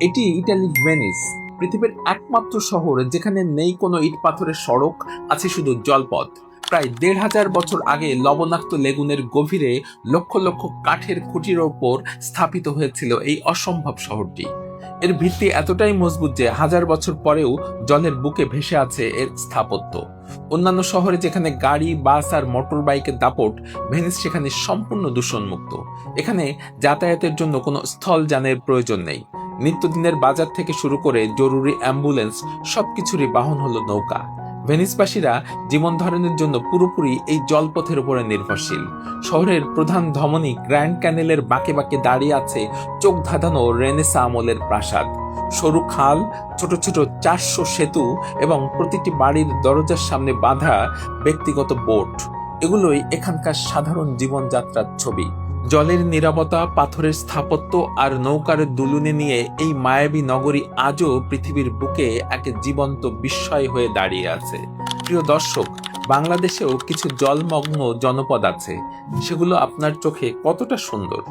এটি ইটালির ভেনিস, পৃথিবীর একমাত্র শহর যেখানে নেই কোনো ইট পাথরের সড়ক, আছে শুধু জলপথ। প্রায় দেড় হাজার বছর আগে লবণাক্ত লেগুনের গভীরে লক্ষ লক্ষ কাঠের খুঁটির ওপর স্থাপিত হয়েছিল এই অসম্ভব শহরটি। এর ভিত্তি এতটাই মজবুত যে হাজার বছর পরেও জলের বুকে ভেসে আছে এর স্থাপত্য। অন্যান্য শহরে যেখানে গাড়ি, বাস আর মোটর বাইকের দাপট, ভেনিস সেখানে সম্পূর্ণ দূষণমুক্ত। এখানে যাতায়াতের জন্য কোনো স্থল স্থলযানের প্রয়োজন নেই। নিত্যদিনের বাজার থেকে শুরু করে জরুরি অ্যাম্বুলেন্স, সবকিছুরই বাহন হলো নৌকা। ভেনিসবাসীরা জীবন ধারণের জন্য পুরোপুরি এই জলপথের উপরে নির্ভরশীল। শহরের প্রধান ধমনী গ্র্যান্ড ক্যানেলের বাঁকে বাঁকে দাঁড়িয়ে আছে চোখ ধাঁধানো রেনেসা আমলের প্রাসাদ। সরু খাল, ছোট ছোট চারশো সেতু এবং প্রতিটি বাড়ির দরজার সামনে বাঁধা ব্যক্তিগত বোট। এগুলোই এখানকার সাধারণ জীবনযাত্রার ছবি। জলের নিরাপত্তা, পাথরের স্থাপত্য আর নৌকার দুলুনে নিয়ে এই মায়াবী নগরী আজও পৃথিবীর বুকে এক জীবন্ত বিস্ময় হয়ে দাঁড়িয়ে আছে। প্রিয় দর্শক, বাংলাদেশেও কিছু জলমগ্ন জনপদ আছে। সেগুলো আপনার চোখে কতটা সুন্দর?